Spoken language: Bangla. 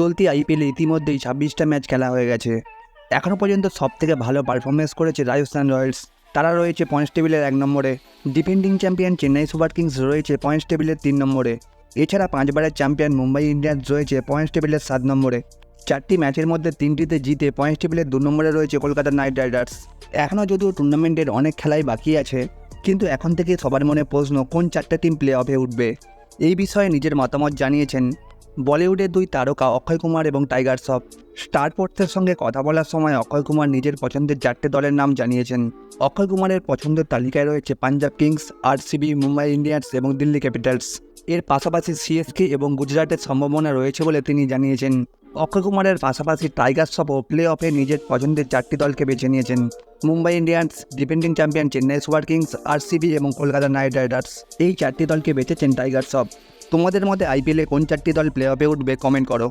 চলতি আইপিএলে ইতিমধ্যেই ছাব্বিশটা ম্যাচ খেলা হয়ে গেছে। এখনও পর্যন্ত সব থেকে ভালো পারফরমেন্স করেছে রাজস্থান রয়্যালস। তারা রয়েছে পয়েন্টস টেবিলের এক নম্বরে। Defending champion Chennai Super Kings রয়েছে পয়েন্টস টেবিলের তিন নম্বরে। এছাড়া পাঁচবারের চ্যাম্পিয়ন মুম্বাই ইন্ডিয়ান্স রয়েছে পয়েন্টস টেবিলের সাত নম্বরে। চারটি ম্যাচের মধ্যে তিনটিতে জিতে পয়েন্টস টেবিলের দু নম্বরে রয়েছে কলকাতা নাইট রাইডার্স। এখনও যদিও টুর্নামেন্টের অনেক খেলাই বাকি আছে, কিন্তু এখন থেকে সবার মনে প্রশ্ন, কোন চারটে টিম প্লে অফে উঠবে? এই বিষয়ে নিজের মতামত জানিয়েছেন বলিউডের দুই তারকা অক্ষয় কুমার এবং টাইগার শ্রফ। স্টার স্পোর্টসের সঙ্গে কথা বলার সময় অক্ষয় কুমার নিজের পছন্দের চারটে দলের নাম জানিয়েছেন। অক্ষয় কুমারের পছন্দের তালিকায় রয়েছে Punjab Kings, RCB, Mumbai Indians এবং দিল্লি ক্যাপিটালস। এর পাশাপাশি সিএসকে এবং গুজরাটের সম্ভাবনা রয়েছে বলে তিনি জানিয়েছেন। অক্ষয় কুমারের পাশাপাশি টাইগার শ্রফও প্লে অফে নিজের পছন্দের চারটি দলকে বেছে নিয়েছেন। Mumbai Indians defending champion Chennai Super Kings, RCB এবং কলকাতা নাইট রাইডার্স। এই চারটি দলকে বেছেছেন টাইগার শ্রফ। তোমাদের মতে আইপিএলে কোন চারটি দল প্লে অফে উঠবে কমেন্ট করো।